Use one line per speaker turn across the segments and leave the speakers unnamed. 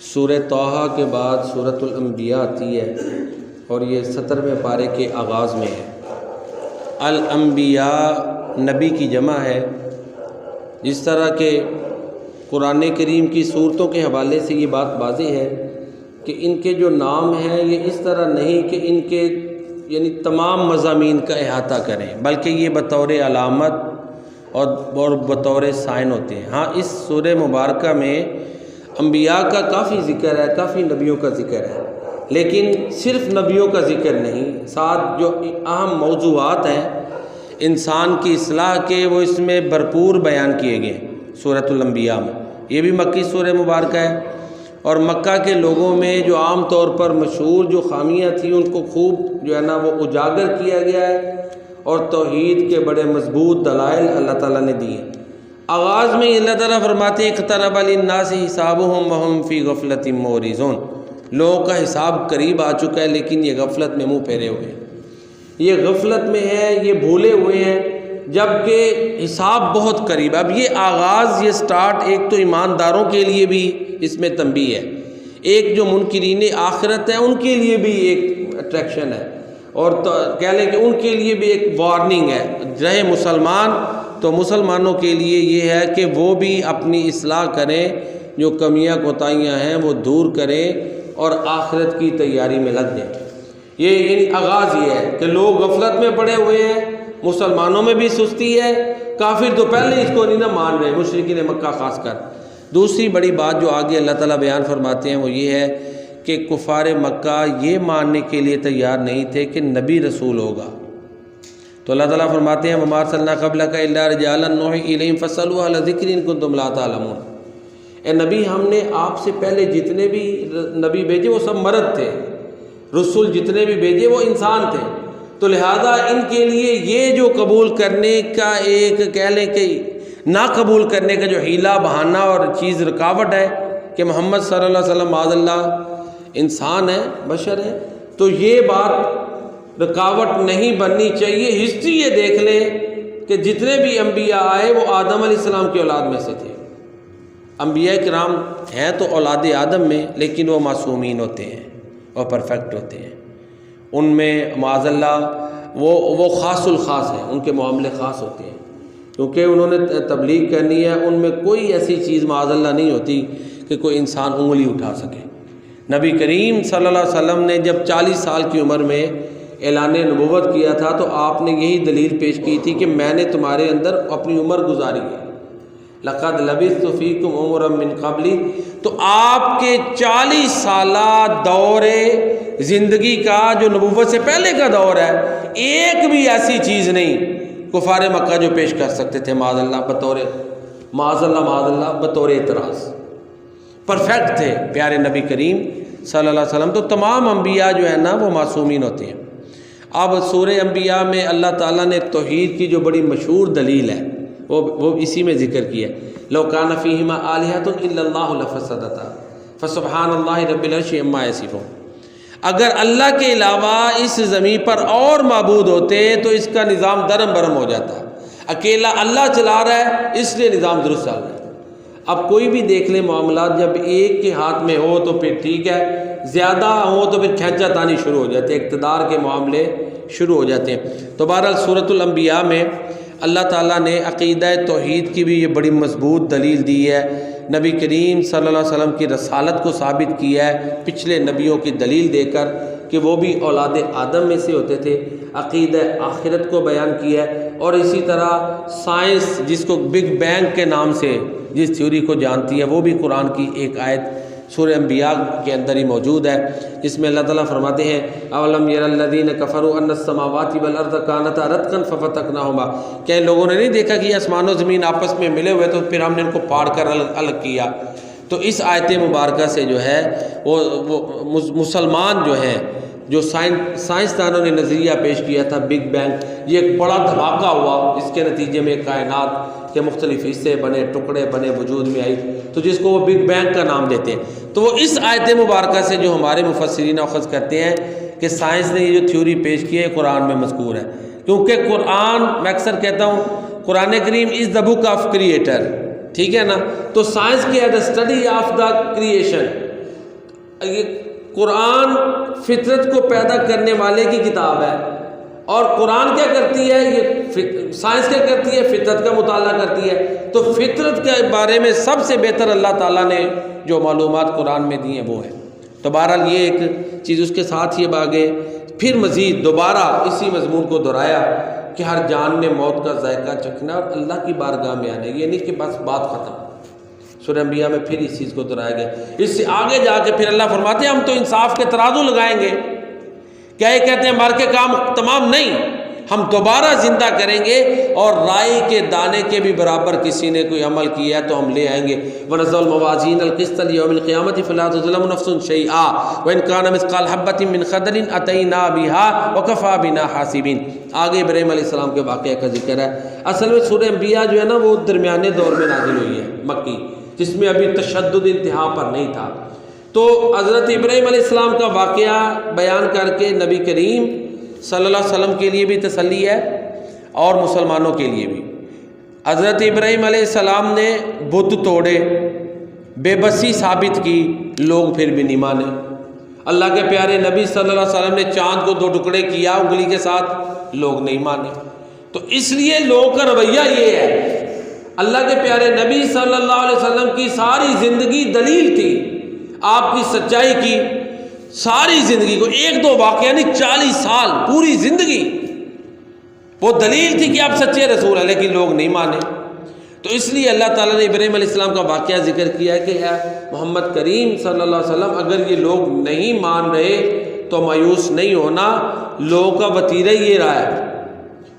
سورہ توحہ کے بعد سورۃ الانبیاء آتی ہے اور یہ سترویں پارے کے آغاز میں ہے۔ الانبیاء نبی کی جمع ہے، جس طرح کہ قرآن کریم کی صورتوں کے حوالے سے یہ بات واضح ہے کہ ان کے جو نام ہیں یہ اس طرح نہیں کہ ان کے یعنی تمام مضامین کا احاطہ کریں، بلکہ یہ بطور علامت اور اور بطور سائن ہوتے ہیں۔ ہاں اس سورہ مبارکہ میں انبیاء کا کافی ذکر ہے، کافی نبیوں کا ذکر ہے۔ لیکن صرف نبیوں کا ذکر نہیں، ساتھ جو اہم موضوعات ہیں، انسان کی اصلاح کے وہ اس میں بھرپور بیان کیے گئے صورت الانبیاء میں۔ یہ بھی مکی سورہ مبارکہ ہے۔ اور مکہ کے لوگوں میں جو عام طور پر مشہور جو خامیاں تھیں، ان کو خوب جو ہے نا وہ اجاگر کیا گیا ہے۔ اور توحید کے بڑے مضبوط دلائل اللہ تعالیٰ نے دیے۔ آغاز میں اللہ تعالیٰ فرماتے ہیں، اقترب الناس حسابهم وهم فی غفلت موریزون لوگوں کا حساب قریب آ چکا ہے، لیکن یہ غفلت میں منہ پھیرے ہوئے ہیں۔ یہ غفلت میں ہے، یہ بھولے ہوئے ہیں جبکہ حساب بہت قریب اب یہ آغاز، یہ سٹارٹ ایک تو ایمانداروں کے لیے بھی اس میں تنبیہ ہے۔ ایک جو منکرین آخرت ہیں ان کے لیے بھی ایک اٹریکشن ہے۔ اور تو کہہ لیں کہ ان کے لیے بھی ایک وارننگ ہے۔ رہے مسلمان تو مسلمانوں کے لیے یہ ہے کہ وہ بھی اپنی اصلاح کریں، جو کمیاں، کوتاہیاں ہیں، وہ دور کریں اور آخرت کی تیاری میں لگ جائیں۔ یہ یعنی آغاز یہ ہے کہ لوگ غفلت میں پڑے ہوئے ہیں، مسلمانوں میں بھی سستی ہے۔ کافر تو پہلے اس کو نہیں نہ مان رہے مشرقین مکہ خاص کر۔ دوسری بڑی بات جو آگے اللہ تعالیٰ بیان فرماتے ہیں وہ یہ ہے کہ کفار مکہ یہ ماننے کے لیے تیار نہیں تھے کہ نبی رسول ہوگا۔ تو اللہ تعالیٰ فرماتے ہیں ممار صلی اللہ قبل کا اللہ رجالم فصل ذکر ان کو تم لا تعلمون۔ اے نبی، ہم نے آپ سے پہلے جتنے بھی نبی بھیجے وہ سب مرد تھے۔ رسول جتنے بھی بھیجے وہ انسان تھے۔ تو لہٰذا ان کے لیے یہ جو قبول کرنے کا ایک کہہ لیں کہ نہ قبول کرنے کا جو ہیلا بہانہ اور چیز رکاوٹ ہے کہ محمد صلی اللہ علیہ وسلم معذ اللہ، انسان ہے، بشر ہے، تو یہ بات رکاوٹ نہیں بننی چاہیے۔ ہسٹری یہ دیکھ لیں کہ جتنے بھی انبیاء آئے وہ آدم علیہ السلام کی اولاد میں سے تھے۔ انبیاء کرام ہیں تو اولاد آدم میں، لیکن وہ معصومین ہوتے ہیں اور پرفیکٹ ہوتے ہیں۔ ان میں معاذ اللہ، وہ وہ خاص الخاص ہیں، ان کے معاملے خاص ہوتے ہیں۔ کیونکہ انہوں نے تبلیغ کرنی ہے، ان میں کوئی ایسی چیز معاذ اللہ نہیں ہوتی کہ کوئی انسان انگلی اٹھا سکے۔ نبی کریم صلی اللہ علیہ وسلم نے جب چالیس سال کی عمر میں اعلان نبوت کیا تھا تو آپ نے یہی دلیل پیش کی تھی کہ میں نے تمہارے اندر اپنی عمر گزاری ہے۔ لقد لبث فیکم عمر من قبلی۔ تو آپ کے چالیس سالہ دور زندگی کا جو نبوت سے پہلے کا دور ہے، ایک بھی ایسی چیز نہیں۔ کفار مکہ جو پیش کر سکتے تھے، معاذ اللہ بطور معاذ اللہ معاذ اللہ بطور اعتراض۔ پرفیکٹ تھے، پیارے نبی کریم صلی اللہ علیہ وسلم۔ تو تمام انبیاء جو ہے نا، وہ معصومین ہوتے ہیں۔ اب سورہ انبیاء میں اللہ تعالیٰ نے توحید کی جو بڑی مشہور دلیل ہے، وہ وہ اسی میں ذکر کیا لوکان فیما علیہ تو اللہ الفصدتا فسبحان اللہ رب العرش اما صفوں اگر اللہ کے علاوہ اس زمین پر اور معبود ہوتے تو اس کا نظام درم برم ہو جاتا۔ اکیلا اللہ چلا رہا ہے، اس لیے نظام درست چل رہا ہے۔ اب کوئی بھی دیکھ لیں معاملات، جب ایک کے ہاتھ میں ہو تو پھر ٹھیک ہے زیادہ ہو تو پھر کھینچا تانی شروع ہو جاتے ہیں، اقتدار کے معاملے شروع ہو جاتے ہیں۔ تو بہرحال صورت الانبیاء میں اللہ تعالیٰ نے عقیدہ توحید کی بھی یہ بڑی مضبوط دلیل دی ہے۔ نبی کریم صلی اللہ علیہ وسلم کی رسالت کو ثابت کیا ہے۔ پچھلے نبیوں کی دلیل دے کر کہ وہ بھی اولاد آدم میں سے ہوتے تھے۔ عقیدہ آخرت کو بیان کیا ہے۔ اور اسی طرح سائنس جس کو بگ بینگ کے نام سے جس تھیوری کو جانتی ہے، وہ بھی قرآن کی ایک آیت سورہ انبیاء کے اندر ہی موجود ہے۔ جس میں اللہ تعالیٰ فرماتے ہیں، اولم یر الدین کفر السماوات والارض کانتا رتقا ففتقناهما کیا لوگوں نے نہیں دیکھا کہ آسمان و زمین آپس میں ملے ہوئے، تو پھر ہم نے ان کو پاڑ کر الگ الگ کیا۔ تو اس آیت مبارکہ سے جو ہے وہ مسلمان جو ہیں، جو سائنسدانوں نے نظریہ پیش کیا تھا بگ بینگ یہ ایک بڑا دھماکہ ہوا۔ اس کے نتیجے میں کائنات کے مختلف حصے بنے، ٹکڑے بنے، وجود میں آئی۔ تو جس کو وہ بگ بینگ کا نام دیتے ہیں۔ تو وہ اس آیت مبارکہ سے جو ہمارے مفسرین اخذ کرتے ہیں کہ سائنس نے یہ جو تھیوری پیش کی ہے قرآن میں مذکور ہے۔ کیونکہ قرآن، میں اکثر کہتا ہوں، قرآن کریم از دا بک آف کریٹر ٹھیک ہے نا؟ تو سائنس کی ہے the study of the creation یہ قرآن فطرت کو پیدا کرنے والے کی کتاب ہے۔ اور قرآن کیا کرتی ہے؟ یہ سائنس کیا کرتی ہے؟ فطرت کا مطالعہ کرتی ہے۔ تو فطرت کے بارے میں سب سے بہتر اللہ تعالیٰ نے جو معلومات قرآن میں دی ہیں وہ ہے تو بہرحال یہ ایک چیز اس کے ساتھ یہ باغے پھر مزید دوبارہ اسی مضمون کو دہرایا۔ کہ ہر جان نے موت کا ذائقہ چکھنا اور اللہ کی بارگاہ میں آنے یہ نہیں کہ بس بات ختم۔ سورہ انبیاء میں پھر اس چیز کو دہرایا گیا اس سے آگے جا کے پھر اللہ فرماتے ہیں، ہم تو انصاف کے ترازو لگائیں گے۔ کیا یہ کہتے ہیں مر کے کام تمام نہیں۔ ہم دوبارہ زندہ کریں گے اور رائے کے دانے کے بھی برابر کسی نے کوئی عمل کیا ہے تو ہم لے آئیں گے۔ ونز الموازین القسط یوم القیامت فلا ظلم نفس شیئا وان کان مثقال حبۃ من خردل اتینا بها وکفا بنا حاسبین آگے ابراہیم علیہ السلام کے واقعہ کا ذکر ہے۔ اصل میں سورہ انبیاء جو ہے نا وہ درمیانے دور میں نازل ہوئی ہے، مکی، جس میں ابھی تشدد انتہا پر نہیں تھا۔ تو حضرت ابراہیم علیہ السلام کا واقعہ بیان کر کے نبی کریم صلی اللہ علیہ وسلم کے لیے بھی تسلی ہے اور مسلمانوں کے لیے بھی۔ حضرت ابراہیم علیہ السلام نے بت توڑے، بے بسی ثابت کی، لوگ پھر بھی نہیں مانے۔ اللہ کے پیارے نبی صلی اللہ علیہ وسلم نے چاند کو دو ٹکڑے کیا، انگلی کے ساتھ، لوگ نہیں مانے۔ تو اس لیے لوگوں کا رویہ یہ ہے، اللہ کے پیارے نبی صلی اللہ علیہ وسلم کی ساری زندگی دلیل تھی، آپ کی سچائی کی۔ ساری زندگی کو ایک دو واقعہ نہیں چالیس سال پوری زندگی۔ وہ دلیل تھی کہ آپ سچے رسول ہیں، لیکن لوگ نہیں مانے۔ تو اس لیے اللہ تعالیٰ نے ابراہیم علیہ السلام کا واقعہ ذکر کیا ہے کہ اے محمد کریم صلی اللہ علیہ وسلم، اگر یہ لوگ نہیں مان رہے تو مایوس نہیں ہونا۔ لوگوں کا وطیرہ یہ رہا ہے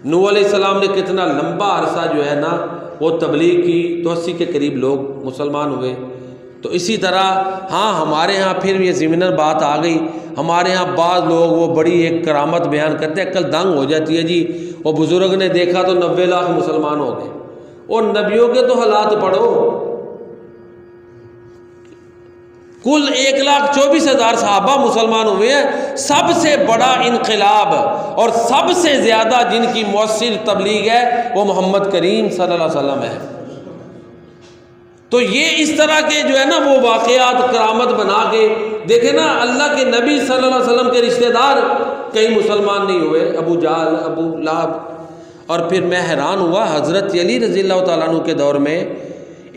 نو علیہ السلام نے کتنا لمبا عرصہ جو ہے نا، وہ تبلیغ کی، تو اسی کے قریب لوگ مسلمان ہوئے۔ تو اسی طرح ہاں ہمارے ہاں پھر یہ ضمن بات آ گئی۔ ہمارے ہاں بعض لوگ وہ بڑی ایک کرامت بیان کرتے ہیں کل دنگ ہو جاتی ہے جی۔ وہ بزرگ نے دیکھا تو نوے لاکھ مسلمان ہو گئے۔ اور نبیوں کے تو حالات پڑھو۔ کل ایک لاکھ چوبیس ہزار صحابہ مسلمان ہوئے ہیں۔ سب سے بڑا انقلاب اور سب سے زیادہ جن کی مؤثر تبلیغ ہے، وہ محمد کریم صلی اللہ علیہ وسلم ہے تو یہ اس طرح کے جو ہے نا وہ واقعات کرامت بنا کے دیکھیں نا اللہ کے نبی صلی اللہ علیہ وسلم کے رشتہ دار کئی مسلمان نہیں ہوئے، ابو جال ابو لاب اور پھر میں حیران ہوا حضرت علی رضی اللہ تعالیٰ عنہ کے دور میں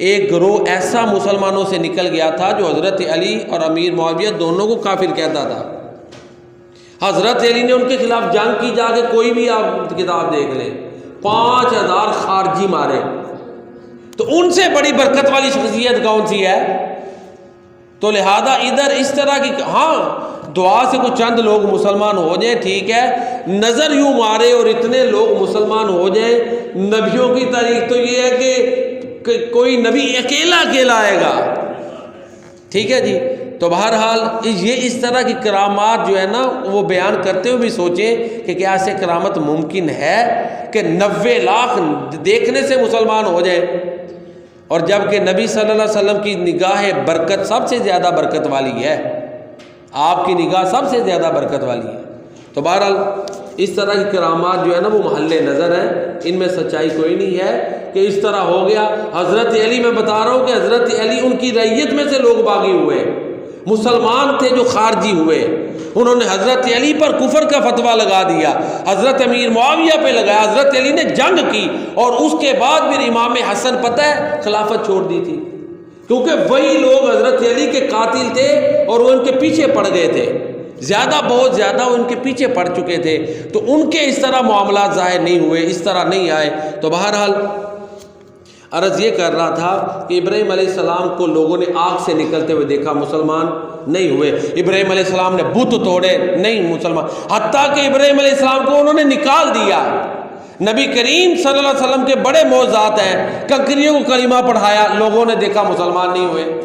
ایک گروہ ایسا مسلمانوں سے نکل گیا تھا جو حضرت علی اور امیر معاویہ دونوں کو کافر کہتا تھا۔ حضرت علی نے ان کے خلاف جنگ کی جا کے کوئی بھی آپ کتاب دیکھ لیں، پانچ ہزار خارجی مارے۔ تو ان سے بڑی برکت والی شخصیت کون سی ہے؟ تو لہذا ادھر اس طرح کی ہاں دعا سے کچھ چند لوگ مسلمان ہو جائیں، ٹھیک ہے۔ نظر یوں مارے اور اتنے لوگ مسلمان ہو جائیں، نبیوں کی تاریخ تو یہ ہے کہ کوئی نبی اکیلا اکیلا آئے گا۔ ٹھیک ہے جی؟ تو بہرحال یہ اس طرح کی کرامات جو ہے نا، وہ بیان کرتے ہوئے بھی سوچیں کہ کیا ایسے کرامت ممکن ہے کہ نوے لاکھ دیکھنے سے مسلمان ہو جائے اور جبکہ نبی صلی اللہ علیہ وسلم کی نگاہ برکت سب سے زیادہ برکت والی ہے، آپ کی نگاہ سب سے زیادہ برکت والی ہے۔ تو بہرحال اس طرح کی کرامات جو ہے نا، وہ محل نظر ہیں۔ ان میں سچائی کوئی نہیں ہے کہ اس طرح ہو گیا۔ حضرت علی، میں بتا رہا ہوں کہ حضرت علی ان کی ریت میں سے لوگ باغی ہوئے۔ مسلمان تھے جو خارجی ہوئے۔ انہوں نے حضرت علی پر کفر کا فتویٰ لگا دیا۔ حضرت امیر معاویہ پہ لگایا۔ حضرت علی نے جنگ کی اور اس کے بعد پھر امام حسن پتہ ہے، خلافت چھوڑ دی تھی۔ کیونکہ وہی لوگ حضرت علی کے قاتل تھے اور وہ ان کے پیچھے پڑ گئے تھے۔ زیادہ بہت زیادہ ان کے پیچھے پڑ چکے تھے۔ تو ان کے اس طرح معاملات ظاہر نہیں ہوئے، اس طرح نہیں آئے۔ تو بہرحال عرض یہ کر رہا تھا کہ ابراہیم علیہ السلام کو لوگوں نے آگ سے نکلتے ہوئے دیکھا مسلمان نہیں ہوئے۔ ابراہیم علیہ السلام نے بت توڑے، نہیں مسلمان۔ حتیٰ کہ ابراہیم علیہ السلام کو انہوں نے نکال دیا۔ نبی کریم صلی اللہ علیہ وسلم کے بڑے موضوعات ہیں۔ کنکریوں کو کلمہ پڑھایا، لوگوں نے دیکھا مسلمان نہیں ہوئے۔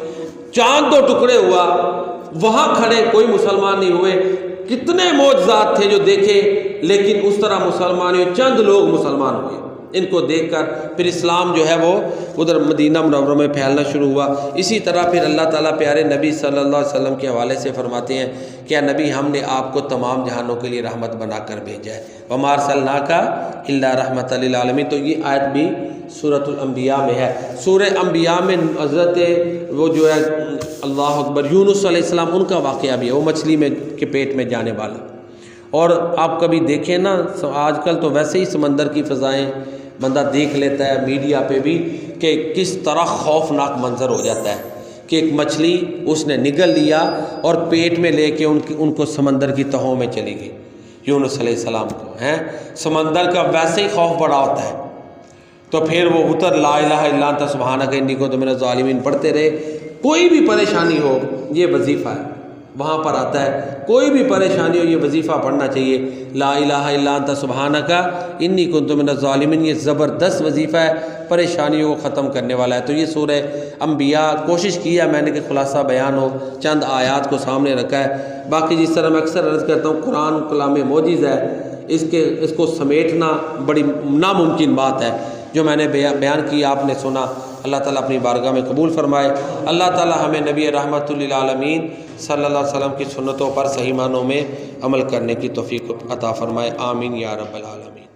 چاند دو ٹکڑے ہوا، وہاں کھڑے کوئی مسلمان نہیں ہوئے۔ کتنے موجزات تھے جو دیکھے، لیکن اس طرح مسلمان ہوئے چند لوگ مسلمان ہوئے۔ ان کو دیکھ کر پھر اسلام جو ہے وہ ادھر مدینہ منورہ میں پھیلنا شروع ہوا۔ اسی طرح پھر اللہ تعالیٰ پیارے نبی صلی اللہ علیہ وسلم کے حوالے سے فرماتے ہیں کیا نبی، ہم نے آپ کو تمام جہانوں کے لیے رحمت بنا کر بھیجا ہے۔ ومار صلی اللہ کا اللہ رحمت عالمی تو یہ آیت بھی صورت الانبیاء میں ہے۔ سورہ انبیاء میں حضرت وہ جو ہے اللہ اکبر، یونس علیہ السلام، ان کا واقعہ بھی ہے۔ وہ مچھلی میں کے پیٹ میں جانے والا۔ اور آپ کبھی دیکھیں نا آج کل تو ویسے ہی سمندر کی فضائیں، بندہ دیکھ لیتا ہے میڈیا پہ بھی کہ کس طرح خوفناک منظر ہو جاتا ہے کہ ایک مچھلی اس نے نگل لیا اور پیٹ میں لے کے ان کی، ان کو سمندر کی تہوں میں چلی گئی۔ یونس علیہ السلام کو، ہیں؟ سمندر کا ویسے ہی خوف بڑا ہوتا ہے۔ تو پھر وہ اتر، لا الہ الا انت، سبحانک، انی کنت من الظالمین، پڑھتے رہے۔ کوئی بھی پریشانی ہو، یہ وظیفہ ہے۔ وہاں پر آتا ہے۔ کوئی بھی پریشانی ہو، یہ وظیفہ پڑھنا چاہیے۔ لا الہ الا انت سبحانک، انی کنت من الظالمین۔ یہ زبردست وظیفہ ہے۔ پریشانیوں کو ختم کرنے والا ہے۔ تو یہ سورہ انبیاء کوشش کی ہے، میں نے کہ خلاصہ بیان ہو۔ چند آیات کو سامنے رکھا ہے۔ باقی جس طرح میں اکثر عرض کرتا ہوں، قرآن کلام موجز ہے۔ اس کے، اس کو سمیٹنا بڑی ناممکن بات ہے۔ جو میں نے بیان کی، آپ نے سنا۔ اللہ تعالیٰ اپنی بارگاہ میں قبول فرمائے۔ اللہ تعالیٰ ہمیں نبی رحمۃ للعالمین صلی اللہ علیہ وسلم کی سنتوں پر صحیح معنوں میں عمل کرنے کی توفیق عطا فرمائے، آمین یا رب العالمین۔